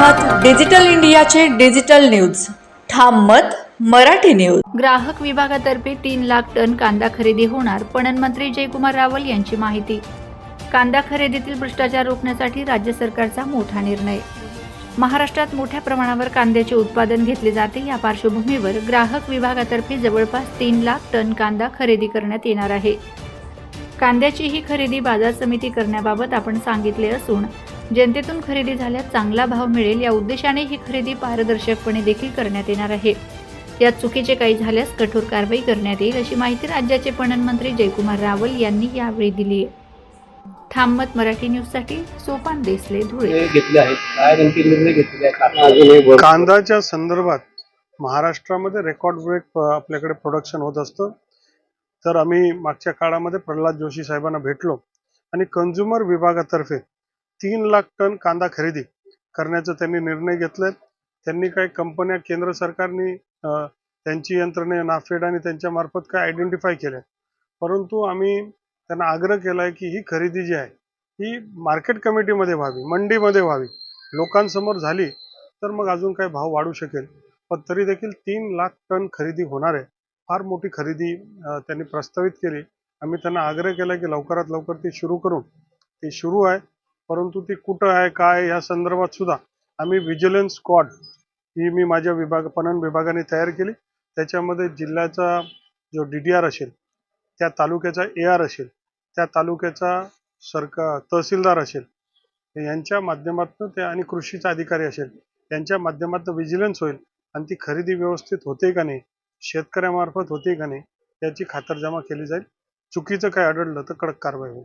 Digital इंडियाचे digital news. ठाम मत मराठी न्यूज. ग्राहक विभागातर्फे तीन लाख टन कांदा खरेदी होणार पणन मंत्री जयकुमार रावल यांची माहिती. कांदा खरेदीतील भ्रष्टाचार रोखण्यासाठी राज्य सरकारचा मोठा निर्णय. महाराष्ट्रात मोठ्या प्रमाणावर कांद्याचे उत्पादन घेतले जाते या पार्श्वभूमीवर ग्राहक विभागातर्फे जवळपास तीन लाख टन कांदा खरेदी करण्यात येणार आहे. कांद्याची ही खरेदी बाजार समिती करण्याबाबत आपण सांगितले असून जनतेतून खरेदी झाल्यास चांगला भाव मिळेल या उद्देशाने ही खरेदी पारदर्शकपणे देखील करण्यात येणार आहे. यात चुकीचे काही झाल्यास कठोर कारवाई करण्यात येईल अशी माहिती राज्याचे पणन मंत्री जयकुमार रावल यांनी यावेळी दिली आहे. थांबत मराठी न्यूजसाठी सोपान देसले धुळे. कांद्याच्या संदर्भात महाराष्ट्रामध्ये रेकॉर्ड ब्रेक आपल्याकडे प्रोडक्शन होत असतं. तर आम्ही मागच्या काळामध्ये प्रल्हाद जोशी साहेबांना भेटलो आणि कंझ्युमर विभागातर्फे तीन लाख टन कांदा खरेदी करण्याचा त्यांनी निर्णय घेतलाय. त्यांनी काही कंपन्या केंद्र सरकारने त्यांची यंत्रणे नाफेड आणि त्यांच्या मार्फत काय आयडेंटिफाय केल्या? परंतु आम्ही त्यांना आग्रह केला आहे की ही खरेदी जी आहे ही मार्केट कमिटीमध्ये व्हावी मंडीमध्ये व्हावी. लोकांसमोर झाली तर मग अजून काही भाव वाढू शकेल? पण तरी देखील तीन लाख टन खरेदी होणार आहे. फार मोठी खरेदी त्यांनी प्रस्तावित केली. आम्ही त्यांना आग्रह केला की लवकरात लवकर ती सुरू करून ती सुरू आहे. परंतु ती कुठं आहे काय या संदर्भात सुद्धा आम्ही व्हिजिलन्स स्क्वॉड ही मी माझ्या विभाग पणन विभागाने तयार केली. त्याच्यामध्ये जिल्ह्याचा जो डी डी आर असेल त्या तालुक्याचा ए आर असेल त्या तालुक्याचा सरकार तहसीलदार असेल यांच्या माध्यमातून ते आणि कृषीचा अधिकारी असेल यांच्या माध्यमातून विजिलन्स होईल आणि ती खरेदी व्यवस्थित होते का नाही शेतकऱ्यामार्फत होते का नाही याची खातरजमा केली जाईल. चुकीचं काय आढळलं तर कडक कारवाई होईल.